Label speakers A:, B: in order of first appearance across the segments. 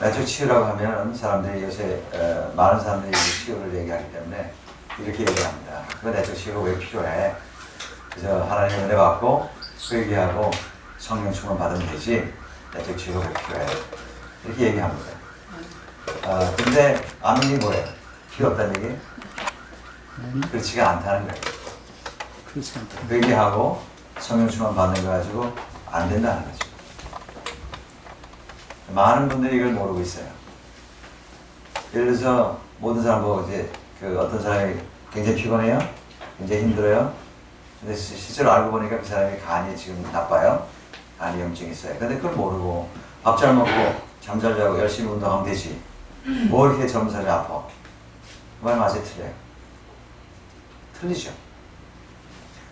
A: 내적 치유라고 하면 사람들이 요새 어, 많은 사람들이 이 치유를 얘기하기 때문에 이렇게 얘기합니다. 그 내적 치유가 왜 필요해? 그래서 하나님 은혜 받고 회개하고 성령 충만 받으면 되지 내적 치유가 왜 필요해? 이렇게 얘기합니다. 아 근데 아멘이 뭐예요? 필요 없다는 얘기? 그렇지가 않다는 거예요. 회개하고 성령 충만 받는 거 가지고 안 된다는 거죠. 많은 분들이 이걸 모르고 있어요. 예를 들어서 모든 사람 보고 이제 그 어떤 사람이 굉장히 피곤해요, 굉장히 힘들어요. 근데 시- 실제로 알고 보니까 그 사람이 간이 지금 나빠요. 간이 염증이 있어요. 근데 그걸 모르고 밥 잘 먹고 잠 잘 자고 열심히 운동하면 되지. 뭐 이렇게 젊은 사람이 아파? 그말 맞아요, 틀려요? 틀리죠.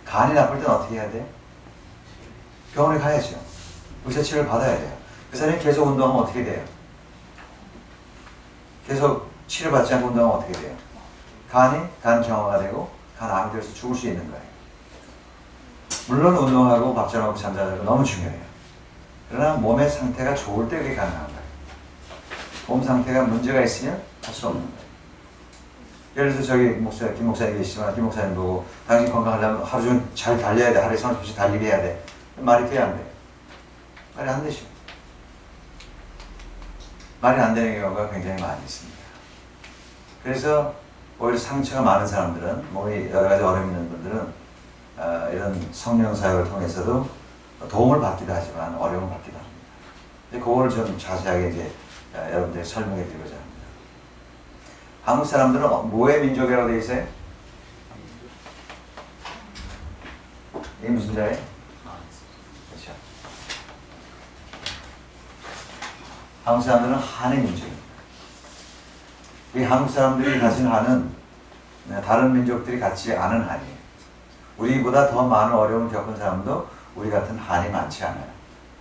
A: 간이 나쁠 땐 어떻게 해야 돼? 병원에 가야죠. 의사 치료를 받아야 돼요. 그 사람이 계속 운동하면 어떻게 돼요? 계속 치료받지 않고 운동하면 어떻게 돼요? 간이 간 경화가 되고 간 암이 돼서 죽을 수 있는 거예요. 물론 운동하고 밥잘 먹고 잠자는 거 너무 중요해요. 그러나 몸의 상태가 좋을 때 그게 가능한 거예요. 몸 상태가 문제가 있으면 할 수 없는 거예요. 예를 들어서 저기 목사, 김 목사님 계시지만 김 목사님 보고 당신 건강하려면 하루 종일 잘 달려야 돼. 하루에 30분씩 달리게 해야 돼. 말이 돼야 안 돼. 말이 안 되죠. 말이 안 되는 경우가 굉장히 많이 있습니다. 그래서 오히려 상처가 많은 사람들은 몸이 여러 가지 어려움이 있는 분들은 어, 이런 성령 사역을 통해서도 도움을 받기도 하지만 어려움을 받기도 합니다. 이제 그거를 좀 자세하게 이제 어, 여러분들이 설명해 드리고자 합니다. 한국 사람들은 어- 뭐의 민족이라고 되어 있어요? 이게 무슨 자예요? 그렇죠. 한국 사람들은 한의 민족입니다. 이 한국 사람들이 가진 한은 네, 다른 민족들이 갖지 않은 한이에요. 우리보다 더 많은 어려움을 겪은 사람도 우리 같은 한이 많지 않아요.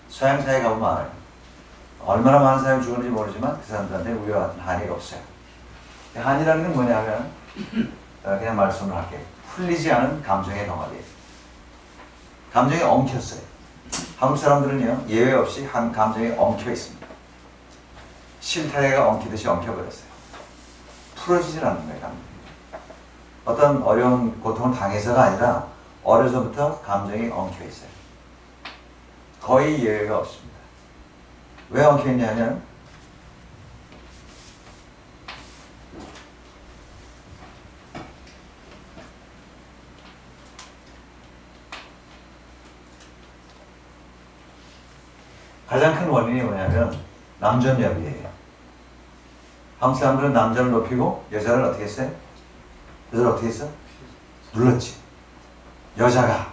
A: 서양 사회 가보면 알아요. 얼마나 많은 사람이 죽었는지 모르지만 그 사람들한테 우리와 같은 한이 없어요. 이 한이라는 건 뭐냐면 어, 그냥 말씀을 할게요. 풀리지 않은 감정의 덩어리예요. 감정이 엉켰어요. 한국 사람들은요 예외 없이 한 감정이 엉켜 있습니다. 실타래가 엉키듯이 엉켜버렸어요. 풀어지질 않는 거예요. 어떤 어려운 고통을 당해서가 아니라 어려서부터 감정이 엉켜 있어요. 거의 예외가 없습니다. 왜 엉켜 있냐면 가장 큰 원인이 뭐냐면 남전여비예요. 한국 사람들은 남자를 높이고 여자를 어떻게 했어요? 여자를 어떻게 했어? 눌렀지. 여자가.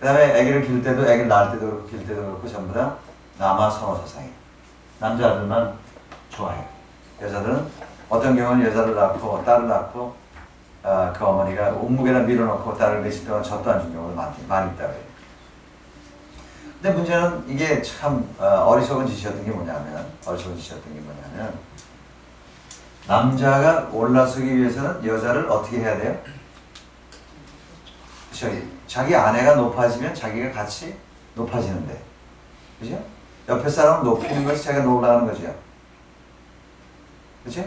A: 그 다음에 아기를 기를 때도 아기를 낳을 때도 그렇고 기를 때도 그렇고 전부 다 남아 선호 사상이에요. 남자들만 좋아해요. 여자들은 어떤 경우는 여자를 낳고 딸을 낳고 아, 그 어머니가 온무게나 밀어넣고 딸을 며칠 동안 젖도 안 준 경우도 많, 많이 있다고 해요. 근데 문제는 이게 참 어, 어리석은 짓이었던 게 뭐냐면 어리석은 짓이었던 게 뭐냐면 남자가 올라서기 위해서는 여자를 어떻게 해야 돼요? 그렇죠. 자기 아내가 높아지면 자기가 같이 높아지는데 그죠? 옆에 사람을 높이는 것이 자기가 올라가는 거죠. 그죠?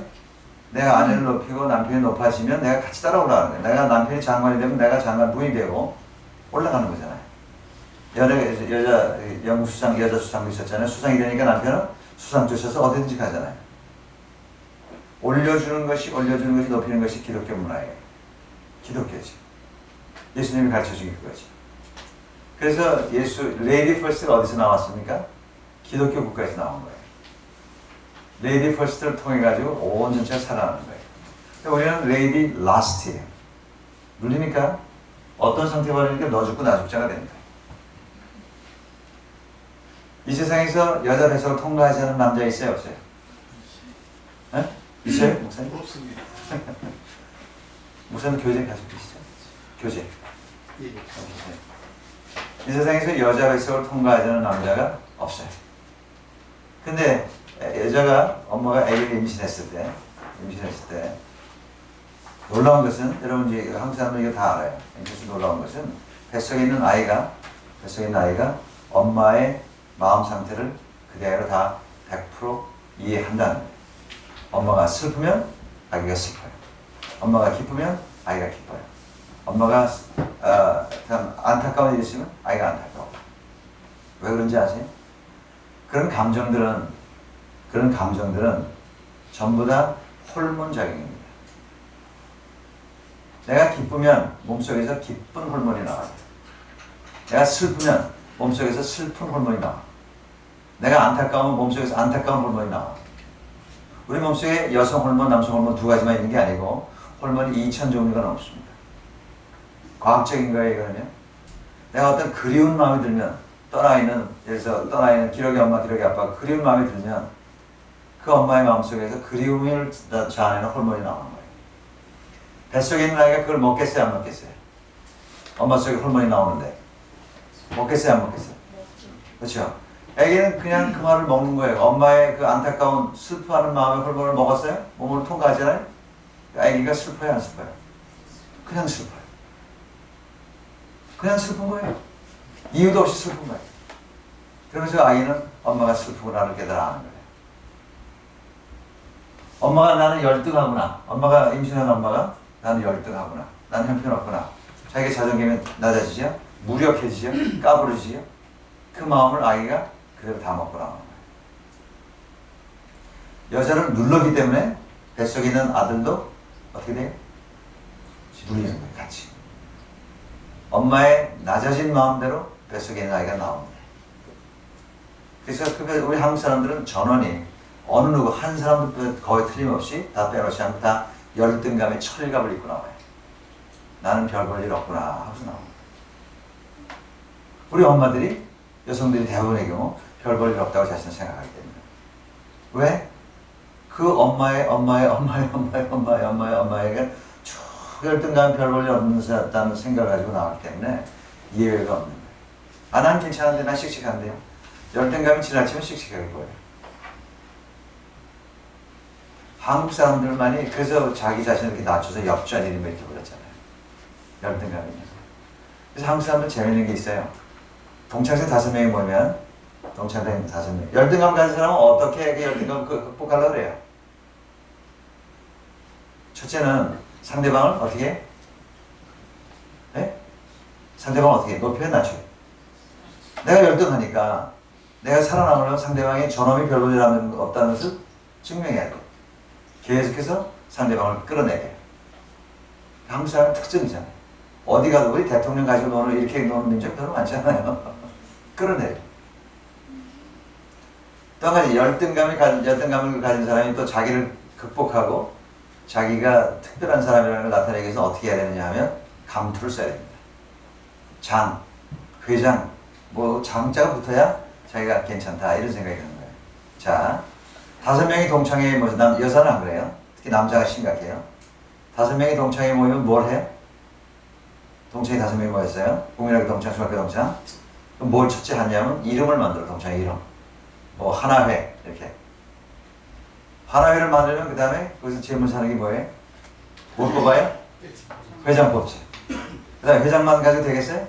A: 내가 아내를 높이고 남편이 높아지면 내가 같이 따라 올라가는 거예요. 내가 남편이 장관이 되면 내가 장관 부인이 되고 올라가는 거잖아요. 여자, 여자 영국 수상 여자 수상도 있었잖아요. 수상이 되니까 남편은 수상 쫓아서 어디든지 가잖아요. 올려주는 것이 올려주는 것이 높이는 것이 기독교 문화예요. 기독교지. 예수님이 가르쳐 준게 그거지. 그래서 예수 레이디 퍼스트가 어디서 나왔습니까? 기독교 국가에서 나온 거예요. 레이디 퍼스트를 통해 가지고 온 전체가 살아나는 거예요. 근데 우리는 레이디 라스트예요. 눌리니까 어떤 상태 버리니까 너 죽고 나 죽자가 됩니다. 이 세상에서 여자 배석을 통과하지 않은 남자 있어요 없어요? 에? 있어요 목사님?
B: 없습니다.
A: 목사님 교제 가지고 계시죠? 교제.
B: 예.
A: 이 세상에서 여자 백성을 통과하지 않은 남자가 없어요. 근데 여자가 엄마가 아기를 임신했을 때, 임신했을 때 놀라운 것은 여러분 이제 한국 사람들 이거 다 알아요. 그래서 놀라운 것은 뱃속에 있는 아이가 뱃속에 있는 아이가 엄마의 마음 상태를 그대로 다 100% 이해한다는. 엄마가 슬프면 아기가 슬퍼요. 엄마가 기쁘면 아이가 기뻐요. 엄마가 어, 참 있으면 아이가 안타까워. 왜 그런지 아세요? 그런 감정들은 그런 감정들은 전부 다 호르몬 작용입니다. 내가 기쁘면 몸속에서 기쁜 호르몬이 나와요. 내가 슬프면 몸속에서 슬픈 호르몬이 나와. 내가 안타까우면 몸속에서 안타까운 호르몬이 나와. 우리 몸속에 여성 호르몬, 남성 호르몬 두 가지만 있는 게 아니고 호르몬이 2천 종류가 넘습니다. 과학적인 거예요, 이거는요. 내가 어떤 그리운 마음이 들면 떠나 있는 예를 들어서 떠나 있는 기록의 엄마, 기록의 아빠 그리운 마음이 들면 그 엄마의 마음속에서 그리움을 자아내는 호르몬이 나오는 거예요. 뱃속에 있는 아이가 그걸 먹겠어요, 안 먹겠어요? 엄마 속에 호르몬이 나오는데 먹겠어요, 안 먹겠어요? 그렇죠? 애기는 그냥 그 말을 먹는 거예요. 엄마의 그 안타까운 슬퍼하는 마음의 호르몬을 먹었어요? 몸으로 통과하잖아요? 애기가 슬퍼요, 안 슬퍼요? 그냥 슬퍼요. 그냥 슬픈 거예요. 이유도 없이 슬픈 거예요. 그러면서 아이는 엄마가 슬프구나를 깨달아하는 거예요. 엄마가 나는 열등하구나. 엄마가 임신한 엄마가 나는 열등하구나. 나는 형편없구나. 자기의 자존감이 낮아지죠? 무력해지죠? 까부러지죠? 그 마음을 아이가 그대로 다 먹고 나오는 거예요. 여자를 눌렀기 때문에 뱃속에 있는 아들도 어떻게 돼요? 눌리는 거예요, 같이. 엄마의 낮아진 마음대로 뱃속에 있는 아이가 나옵니다. 그래서 그 우리 한국 사람들은 전원이 어느 누구 한 사람도 거의 틀림없이 다 빼놓지 않고 다 열등감의 철갑을 입고 나와요. 나는 별 볼 일 없구나 하고서 나옵니다. 우리 엄마들이 여성들이 대부분의 경우 별 볼일 없다고 자신을 생각하기 때문에 왜? 그 엄마의 엄마의 엄마의 엄마의 엄마의 엄마의 엄마에게 쭉 열등감 별 볼일 없다는 생각을 가지고 나왔기 때문에 이해가 없는 거예요. 아, 난 괜찮은데 난 씩씩한데요. 열등감이 지나치면 씩씩하게 보여요. 한국 사람들만이 그래서 자기 자신을 이렇게 낮춰서 역전 이름을 이렇게 불렀잖아요. 열등감이 그래서 한국 사람들 재밌는 게 있어요. 동창생 다섯 명이 모이면 동창생 다섯 명. 열등감 가진 사람은 어떻게 그 열등감 그- 극복하려고 그래요? 첫째는 상대방을 어떻게 해? 네? 상대방을 어떻게 해? 높여 낮춰 내가 열등하니까 내가 살아남으려면 상대방이 저놈이 별볼일 없다는 것을 증명해야 돼. 계속해서 상대방을 끌어내야 돼. 한국 사람 특징이잖아요. 어디 가도 우리 대통령 가지고 노는 이렇게 노는 민족 별로 많잖아요. 끌어내요. 또한 가지 열등감이 열등감을 가진 사람이 또 자기를 극복하고 자기가 특별한 사람이라는 걸 나타내기 위해서 어떻게 해야 되느냐 하면 감투를 써야 됩니다. 장, 회장, 뭐 장자가 붙어야 자기가 괜찮다 이런 생각이 드는 거예요. 자, 다섯 명이 동창회에 모여 남 여자는 안 그래요. 특히 남자가 심각해요. 다섯 명이 동창회에 모이면 뭘 해요? 동창이 다섯 명이 모였어요. 국민학교 동창, 중학교 동창. 그럼 뭘 첫째 하냐면 이름을 만들어 동창 이름. 뭐 하나회 이렇게. 하나회를 만들면 그 다음에 거기서 질문 사는 게 뭐예요? 뭘 뽑아요? 회장 뽑지. 그 다음에 회장만 가지고 되겠어요?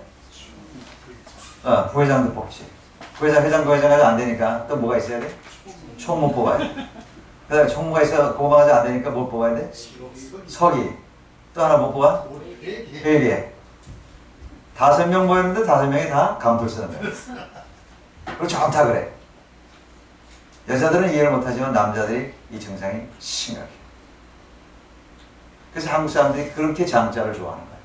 A: 어, 부회장도 뽑지. 부회장, 회장, 부회장 가지고 안 되니까 또 뭐가 있어야 돼? 총무 뽑아야 돼. 그 다음에 총무가 있어, 그거만 가지고 안 되니까 뭘 뽑아야 돼? 서기. 또 하나 못 뽑아? 회계. 다섯 명 모였는데 다섯 명이 다 감투를 쓰는 거야. 그리고 좋다 그래. 여자들은 이해를 못하지만 남자들이 이 증상이 심각해. 그래서 한국 사람들이 그렇게 장자를 좋아하는 거야.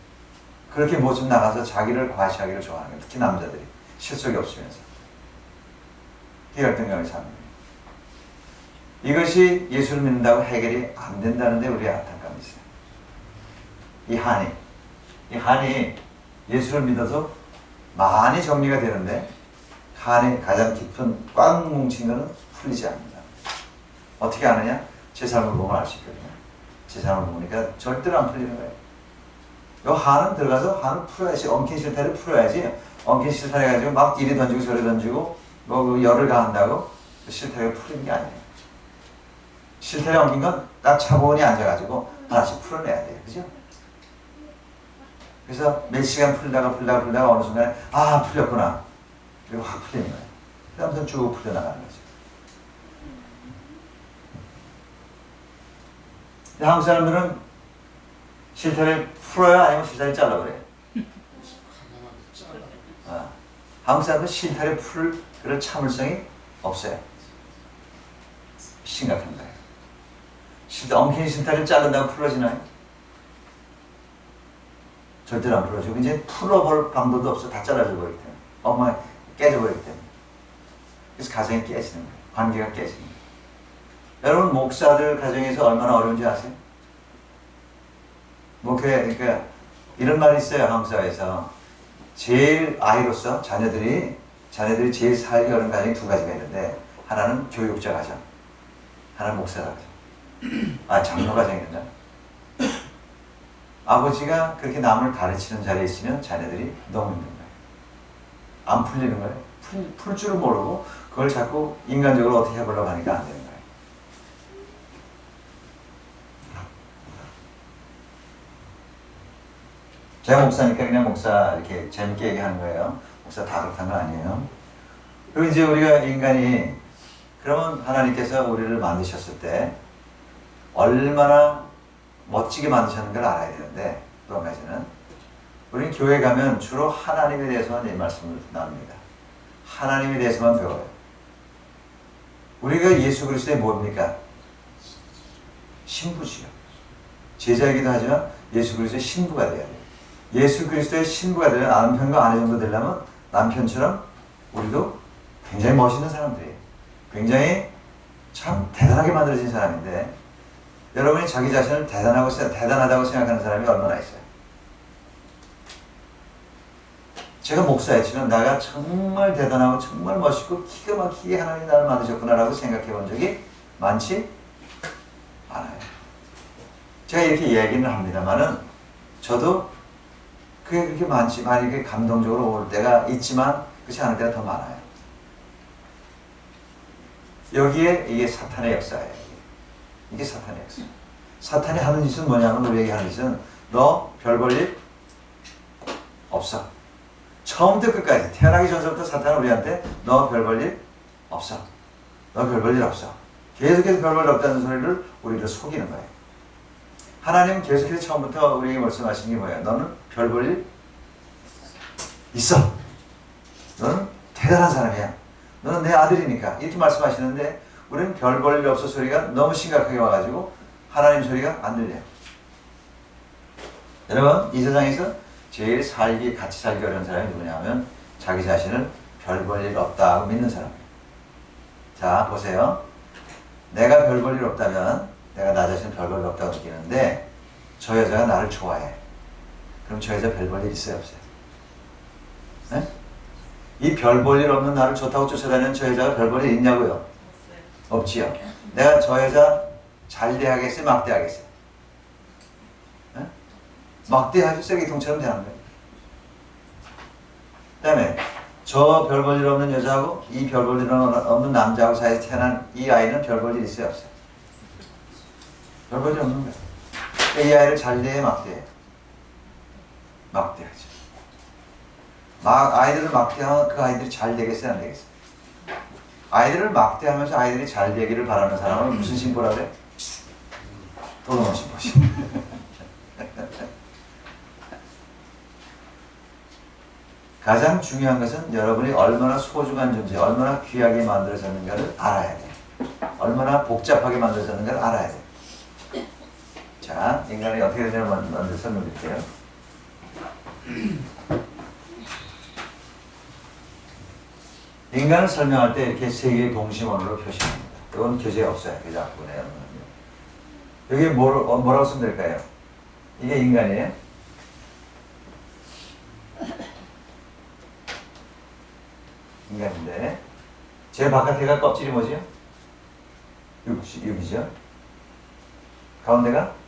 A: 그렇게 모습 나가서 자기를 과시하기를 좋아하는 거야. 특히 남자들이 실속이 없으면서. 사는 거예요. 이것이 예수를 믿는다고 해결이 안 된다는데 우리 안타까움이 있어요. 이 한이. 이 한이 예수를 믿어서 많이 정리가 되는데 한이 가장 깊은 꽉 뭉친 것은 풀리지 않는다. 어떻게 아느냐? 제 삶을 보면 알 수 있거든요. 제 삶을 보니까 절대로 안 풀리는 거예요. 요 한은 들어가서 한을 풀어야지 엉킨 실타를 풀어야지 엉킨 실타 해가지고 막 이리 던지고 저리 던지고 뭐그 열을 가한다고 그 실타가 풀리는 게 아니에요. 실타에 엉킨 건 딱 차분히 앉아가지고 하나씩 풀어내야 돼요. 그죠? 그래서 몇 시간 풀다가 풀다가 풀다가 어느 순간에 아 풀렸구나. 그리고 확 풀리는 거예요. 그다음부터 쭉 풀려나가는 거죠. 근데 한국 사람들은 실타래 풀어요? 아니면 실타래 잘라. 아, 한국 사람은 실타래 풀 그런 참을성이 없어요. 심각한 거예요. 실, 엉킨 실타래를 자른다고 풀어지나요? 절대로 안 풀어지고 이제 풀어볼 방법도 없어. 다 잘라져 버리기 때문에. 엉망 깨져 버리기 때문에. 그래서 가정이 깨지는 거예요. 관계가 깨지는 거예요. 여러분 목사들 가정에서 얼마나 어려운지 아세요? 목회 그러니까 이런 말이 있어요 한국 사회에서 제일 아이로서 자녀들이 자녀들이 제일 살기 어려운 가정이 두 가지가 있는데 하나는 교육자 가정, 하나는 목사 가정, 아 장로 가정이 있나? 아버지가 그렇게 남을 가르치는 자리에 있으면 자녀들이 너무 힘든 거예요. 안 풀리는 거예요. 풀, 풀 줄을 모르고 그걸 자꾸 인간적으로 어떻게 해보려고 하니까 안 거예요. 제가 목사니까 그냥 목사 이렇게 재밌게 얘기하는 거예요. 목사 다 그렇다는 거 아니에요. 그리고 이제 우리가 인간이 그러면 하나님께서 우리를 만드셨을 때 얼마나 멋지게 만드셨는가를 알아야 되는데 또 한 가지는 우리 교회 가면 주로 하나님에 대해서만 이 말씀을 나눕니다. 하나님에 대해서만 배워요. 우리가 예수 그리스도의 뭡니까? 신부지요. 제자이기도 하지만 예수 그리스도의 신부가 돼요. 예수 그리스도의 신부가 되면 남편과 아내 정도 되려면 남편처럼 우리도 굉장히 멋있는 사람들이에요. 굉장히 참 대단하게 만들어진 사람인데 여러분이 자기 자신을 대단하고 세- 대단하다고 생각하는 사람이 얼마나 있어요? 제가 목사였지만 내가 정말 대단하고 정말 멋있고 기가 막히게 하나님이 나를 만드셨구나라고 생각해 본 적이 많지 않아요. 제가 이렇게 얘기는 합니다만은 저도 그게 그렇게 많지 많이 그렇게 감동적으로 올 때가 있지만 그렇지 않을 때가 더 많아요. 여기에 이게 사탄의 역사예요. 이게 사탄의 역사. 사탄이 하는 짓은 뭐냐면 우리에게 하는 짓은 너 별 볼 일 없어. 처음부터 끝까지 태어나기 전부터 사탄은 우리한테 너 별 볼 일 없어. 너 별 볼 일 없어. 계속해서 별 볼 일 없다는 소리를 우리를 속이는 거예요. 하나님 계속해서 처음부터 우리에게 말씀하신 게 뭐예요? 너는 별 볼 일 있어. 너는 대단한 사람이야. 너는 내 아들이니까. 이렇게 말씀하시는데 우리는 별 볼 일 없어 소리가 너무 심각하게 와가지고 하나님 소리가 안 들려요. 여러분, 이 세상에서 제일 살기, 같이 살기 어려운 사람이 누구냐면 자기 자신을 별 볼 일 없다고 믿는 사람이에요. 자, 보세요. 내가 별 볼 일 없다면 내가 나 자신 별볼일 없다고 느끼는데 저 여자가 나를 좋아해. 그럼 저 여자 별볼일 있어요, 없어요? 네? 이 별볼일 없는 나를 좋다고 쫓아다니는 저 여자가 별볼일 있냐고요? 없지요. 내가 저 여자 잘 대하겠어요? 막대하겠어요? 네? 막대하죠. 쓰레기통처럼 대하는 거예요. 그 다음에 저 별볼일 없는 여자하고 이 별볼일 없는 남자하고 사이에서 태어난 이 아이는 별볼일 있어요? 없어요? 별볼일 없는 거예요. 그러니까 이 아이를 잘 대해 막대해? 막대하죠. 막 아이들을 막대하면 그 아이들이 잘 되겠어요? 안 되겠어요? 아이들을 막대하면서 아이들이 잘 되기를 바라는 사람은 무슨 신부라 그래? 돈 없는 신부지. 가장 중요한 것은 여러분이 얼마나 소중한 존재, 얼마나 귀하게 만들어졌는가를 알아야 돼. 얼마나 복잡하게 만들어졌는가를 알아야 돼. 자, 인간이 어떻게 되냐를 먼저 설명드릴게요. 인간을 설명할 때 이렇게 세 개의 동심원으로 표시합니다. 이건 교재에 없어요. 교재 앞부분에. 여기 뭘, 어, 뭐라고 쓰면 될까요? 이게 인간이에요? 인간인데 제일 바깥에가 껍질이 뭐지요? 육, 육이죠. 가운데가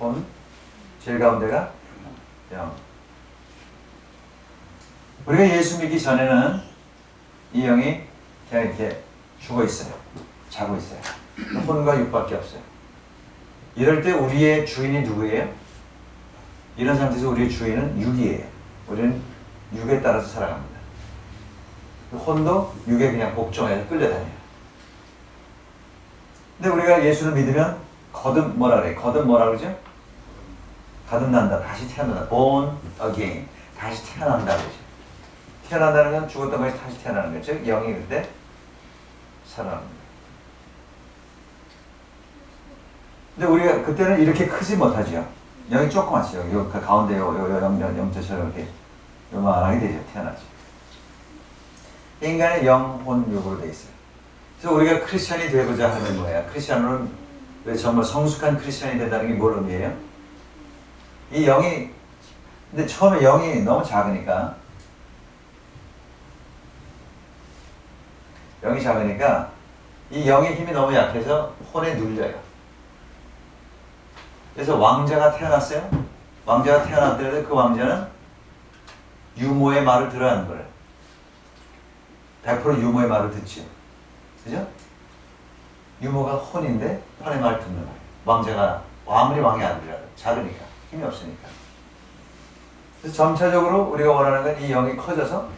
A: 혼, 제일 가운데가 영. 우리가 예수 믿기 전에는 이 영이 그냥 이렇게 죽어 있어요. 자고 있어요. 혼과 육밖에 없어요. 이럴 때 우리의 주인이 누구예요? 이런 상태에서 우리의 주인은 육이에요. 우리는 육에 따라서 살아갑니다. 혼도 육에 그냥 복종해서 끌려다녀요. 근데 우리가 예수를 믿으면 거듭 뭐라 그래? 거듭 뭐라 그러죠? 거듭난다. 다시 태어난다. born again. 다시 태어난다. 태어난다는 건 죽었던 것이 다시 태어나는 거죠. 즉 영이 그때 살아납니다. 근데 우리가 그때는 이렇게 크지 못하죠. 여기 조그맣죠. 여기 그 가운데 영, 영, 영자처럼 이렇게 요만하게 되죠. 태어나죠. 인간의 영혼 육으로 돼 있어요. 그래서 우리가 크리스천이 되고자 하는 거예요. 크리스천은 왜 정말 성숙한 크리스천이 된다는 게 뭘 의미해요? 이 영이 근데 처음에 영이 너무 작으니까 영이 작으니까 이 영의 힘이 너무 약해서 혼에 눌려요. 그래서 왕자가 태어났어요. 왕자가 태어났더라도 그 왕자는 유모의 말을 들어야 하는 거예요. 100% 유모의 말을 듣죠. 그죠? 유모가 혼인데 혼의 말을 듣는 거예요. 왕자가 아무리 왕이 아니라도 작으니까 힘이 없으니까. 그래서 점차적으로 우리가 원하는 건 이 영이 커져서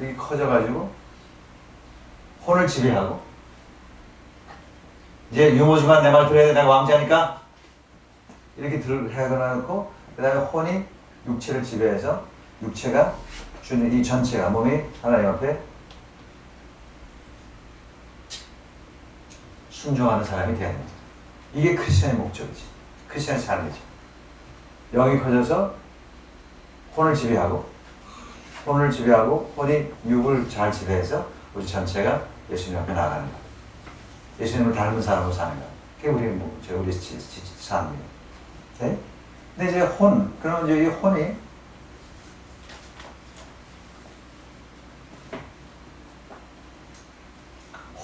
A: 여기 커져가지고 혼을 지배하고 이제 유모지만 내 말 들어야 돼 내가 왕자니까 이렇게 들 해가 놓고 그 다음에 혼이 육체를 지배해서 육체가 주는 이 전체가 몸이 하나님 앞에 순종하는 사람이 되는 거죠. 이게 크리스천의 목적이지. 크리스천의 삶이지. 영이 커져서 혼을 지배하고 혼을 지배하고 혼이 육을 잘 지배해서 우리 전체가 예수님 앞에 나가는 거. 예수님을 닮은 사람으로 사는 거. 그게 우리 뭐, 저 우리 지- 지- 지- 삶이에요. 오케이? 근데 이제 혼, 그러면 이제 이 혼이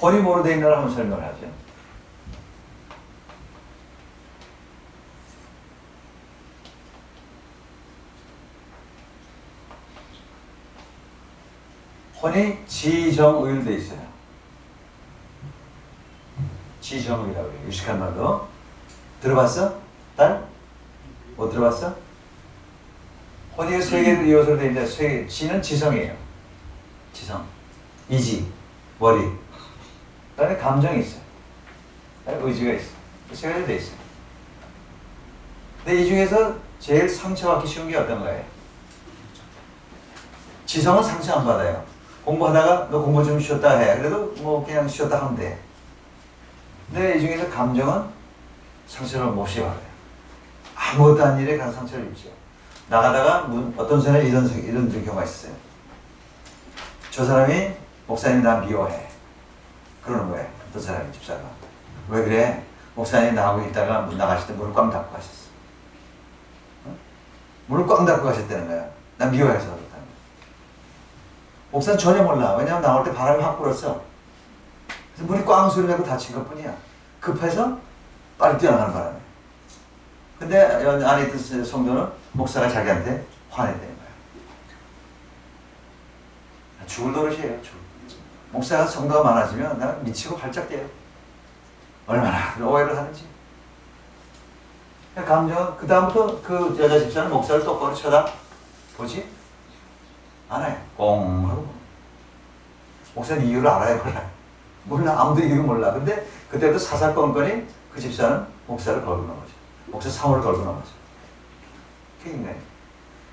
A: 혼이 뭐로 돼 있나를 한번 설명을 하죠. 혼이 지정의로 돼 있어요. 지정의라고 해요. 유식한 말로. 들어봤어? 딸? 못 들어봤어? 혼이 세 개를 이어서 돼 있는데 세 개. 지는 지성이에요. 지성. 이지. 머리. 그 다음에 감정이 있어요. 그다음에 의지가 있어요. 세 가지 돼 있어요. 근데 이 중에서 제일 상처받기 쉬운 게 어떤 거예요? 지성은 상처 안 받아요. 공부하다가 너 공부 좀 쉬었다 해. 그래도 뭐 그냥 쉬었다 하면 돼. 근데 이 중에서 감정은 상처를 몹시 받아요. 아무것도 한 일에 간 상처를 입죠. 나가다가 문- 어떤 사람이 이런, 이런 경우가 있어요. 저 사람이 목사님 나 미워해. 그러는 거예요. 어떤 사람이 집사가. 왜 그래? 목사님 나하고 있다가 문 나가실 때 문을 꽝 닫고 가셨어. 어? 문을 꽝 닫고 가셨다는 거야. 난 미워해서. 목사는 전혀 몰라. 왜냐면 나올 때 바람이 확 불었어. 그래서 문이 꽝 소리 나고 닫힌 것 뿐이야. 급해서 빨리 뛰어나가는 바람에. 근데 연- 안에 있던 성도는 목사가 자기한테 화내는 거야. 죽을 노릇이에요. 죽을. 목사가 성도가 많아지면 나는 미치고 발작 뛰어요. 얼마나 오해를 하는지. 감정 그 다음부터 그 여자 집사는 목사를 똑바로 쳐다 보지 않아요. 꽁 하고 목사는 이유를 알아요, 몰라요? 몰라 아무도 이유를 몰라. 근데 그때부터 사사건건이 그 집사는 목사를 걸고 넘어져. 목사 사모를 걸고 넘어져. 그게.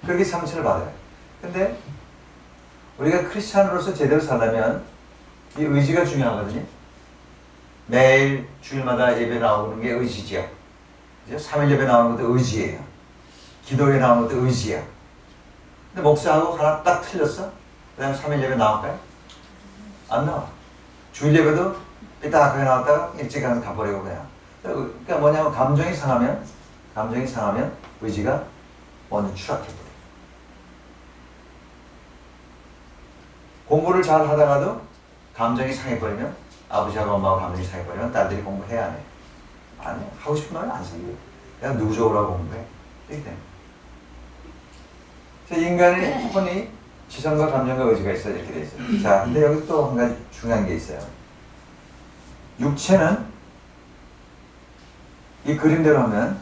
A: 그렇게 상처를 받아요. 근데 우리가 크리스찬으로서 제대로 살려면 이 의지가 중요하거든요. 매일 주일마다 예배 나오는 게 의지지요. 그죠? 3일 예배 나오는 것도 의지예요. 기도에 나오는 것도 의지야. 근데 목사하고 하나 딱 틀렸어? 그 다음에 3일 예배 나올까요? 안 나와. 주일 예배도 삐딱하게 나왔다가 일찍 가서 가버리고 그냥. 그러니까 뭐냐면 감정이 상하면, 감정이 상하면 의지가 먼저 추락해버려. 공부를 잘 하다가도 감정이 상해버리면 아버지하고 엄마하고 감정이 상해버리면 딸들이 공부해야 안 해. 안 해. 하고 싶은 말은 안 생겨. 그냥 누구적으로 공부해. 이렇게 돼. 그래서 인간의 혼이 지성과 감정과 의지가 있어 이렇게 돼 있어요. 자, 근데 여기 또 한 가지 중요한 게 있어요. 육체는 이 그림대로 하면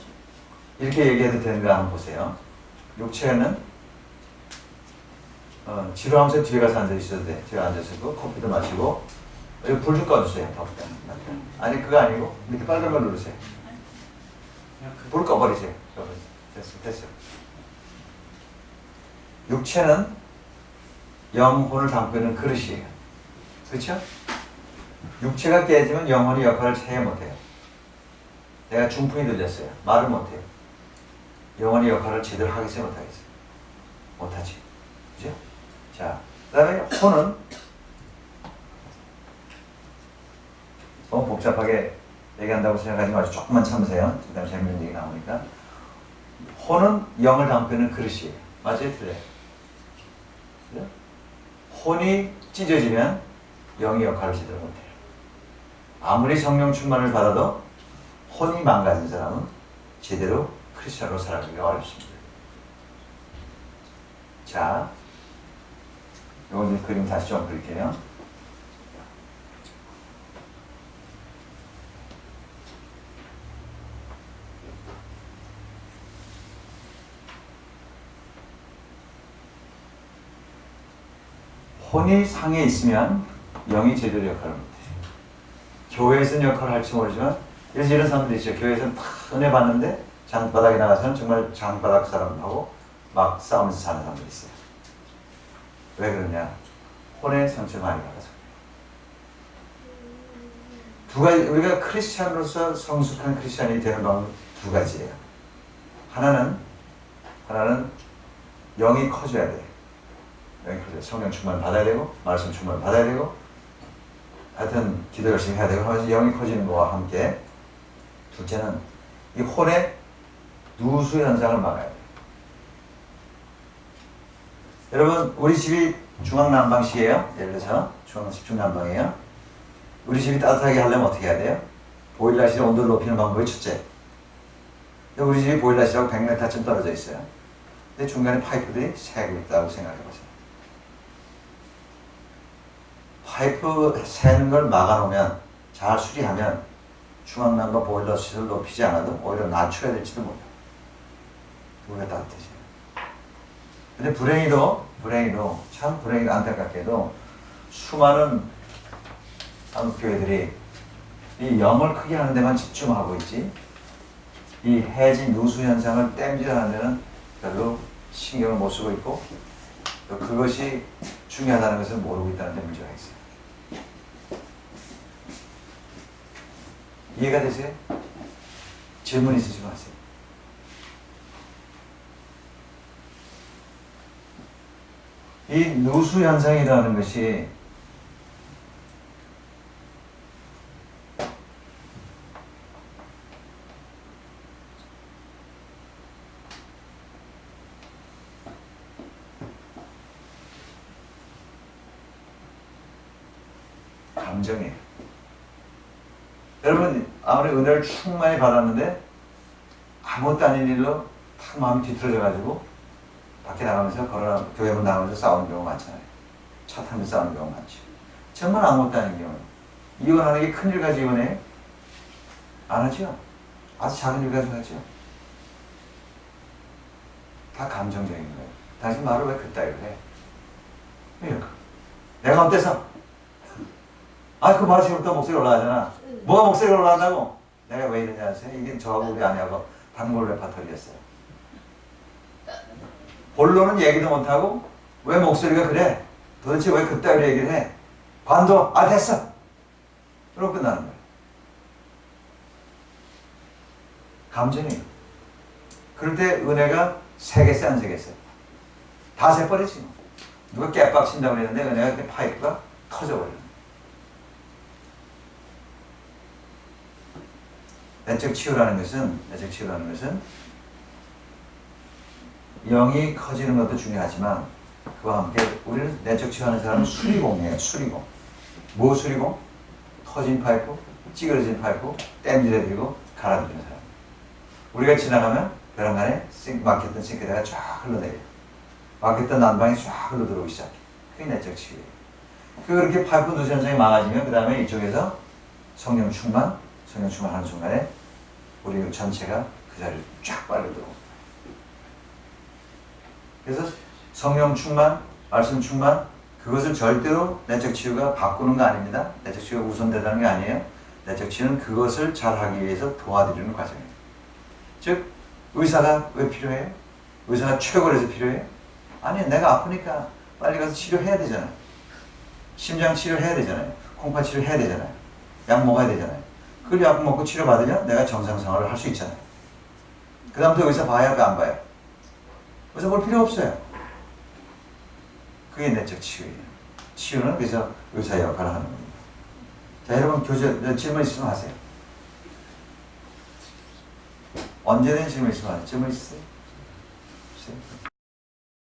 A: 이렇게 얘기해도 되는가 한번 보세요. 육체는 어, 지루하면서 뒤에 가서 앉아 있어도 돼. 제가 앉아서 있고 커피도 마시고 여기 불좀 꺼주세요. 덥다. 아니 그거 아니고 밑에 빨간 걸 누르세요. 그불 꺼버리세요. 꺼버리세요. 됐어, 됐어. 육체는 영혼을 담고 있는 그릇이에요. 그렇죠? 육체가 깨지면 영혼이 역할을 해 못해요. 내가 중풍이 들렸어요. 말을 못해요. 영혼이 역할을 제대로 하겠어요, 못하겠어요? 못하지. 그죠? 자, 그 다음에 혼은 너무 복잡하게 얘기한다고 생각하지 마시고 조금만 참으세요. 그 다음에 재밌는 얘기 나오니까. 혼은 영을 담고 있는 그릇이에요. 맞아요? 틀려요? 그죠? 혼이 찢어지면 영이 역할을 제대로 못해요. 아무리 성령 충만을 받아도 혼이 망가진 사람은 제대로 크리스천으로 살아가기가 어렵습니다. 자, 요거 그림 다시 좀 그릴게요. 혼이 상해 있으면 영이 제대로 역할을 못해요. 교회에서는 역할을 할지 모르지만 그래서 이런 사람들이 있어요. 교회에서는 다 은혜 받는데 장바닥에 나가서는 정말 장바닥 사람하고 막 싸우면서 사는 사람들이 있어요. 왜 그러냐? 혼의 상처를 많이 받아서. 두 가지 우리가 크리스찬으로서 성숙한 크리스찬이 되는 방법 두 가지예요. 하나는 하나는 영이 커져야 돼. 커져. 성령 충만 받아야 되고 말씀 충만 받아야 되고 하여튼 기도 열심히 해야 되고 영이 커지는 거와 함께 둘째는 이 혼의 누수 현상을 막아야 돼. 여러분 우리 집이 중앙 난방식이에요. 예를 들어서 중앙 집중 난방이에요. 우리 집이 따뜻하게 하려면 어떻게 해야 돼요? 보일러실 온도를 높이는 방법이 첫째. 우리 집이 보일러실하고 100m쯤 떨어져 있어요. 근데 중간에 파이프들이 새고 있다고 생각해 보세요. 파이프 새는 걸 막아놓으면 잘 수리하면 중앙난방 보일러 시설 높이지 않아도 오히려 낮춰야 될지도 몰라요. 우리가 따뜻해져요. 근데 불행히도 불행히도 참 불행히도 안타깝게도 수많은 한국 교회들이 이 영을 크게 하는 데만 집중하고 있지 이 해진 누수 현상을 땜질하는 데는 별로 신경을 못 쓰고 있고 또 그것이 중요하다는 것을 모르고 있다는 데 문제가 있어요. 이해가 되세요? 질문 있으시 마세요. 이 누수 현상이라는 것이 감정이에요. 여러분 아무리 은혜를 충만히 받았는데 아무것도 아닌 일로 탁 마음이 뒤틀어져 가지고 밖에 나가면서 걸어 교회 문 나가면서 싸우는 경우가 많잖아요. 차 타면서 싸우는 경우가 많죠. 정말 아무것도 아닌 경우. 이혼하는 게 큰 일 가지고 이혼해요? 안 하죠. 아주 작은 일 가지고 하죠. 다 감정적인 거예요. 당신 말을 왜 그따위로 해? 왜 이럴까? 내가 어때서? 아, 그 말이 또 목소리 올라가잖아. 뭐가 목소리가 올라간다고? 내가 왜 이러냐 하세요? 이게 저하고 우리 아내하고 단골 레파토리였어요. 본론은 얘기도 못하고 왜 목소리가 그래? 도대체 왜 그따위로 얘기를 해? 관도 아 됐어. 그러고 끝나는 거예요. 감정이에요. 그럴 때 은혜가 세겠어 안 세겠어? 다 새버리지 뭐. 누가 깨빡 친다고 그랬는데 은혜가 그 파이프가 터져버려요. 내적 치유라는 것은 내적 치유라는 것은 영이 커지는 것도 중요하지만 그와 함께 우리는 내적 치유하는 사람은 수리공이에요. 수리공. 뭐 수리공? 터진 파이프, 찌그러진 파이프, 땜질해드리고 갈아드리는 사람. 우리가 지나가면 싱, 막혔던 싱크대가 쫙 흘러내려요. 막혔던 난방이 쫙 흘러들어오기 시작해. 그게 내적 치유예요. 그렇게 파이프 누수 현상이 망가지면 그 다음에 이쪽에서 성령 충만, 성령 충만하는 순간에 우리 전체가 그 자리를 쫙 들어옵니다. 그래서 성령 충만, 말씀 충만, 그 그것을 절대로 내적 치유가 바꾸는 거 아닙니다. 내적 치유가 우선되다는 게 아니에요. 내적 치유는 그것을 잘하기 위해서 도와드리는 과정이에요. 즉 의사가 왜 필요해요? 의사가 최고로 해서 필요해요? 아니 내가 아프니까 빨리 가서 치료해야 되잖아요. 심장 치료해야 되잖아요. 콩팥 치료해야 되잖아요. 약 먹어야 되잖아요. 그약 먹고 치료받으면 내가 정상생활을 할 수 있잖아요. 그 다음부터 의사 봐야 할까 안 봐요? 의사 볼 필요 없어요. 그게 내적 치유예요. 치유는 그래서 의사의 역할을 하는 겁니다. 자, 여러분 교재 질문 있으면 하세요. 언제든 질문 있으면 하세요. 질문 있으세요?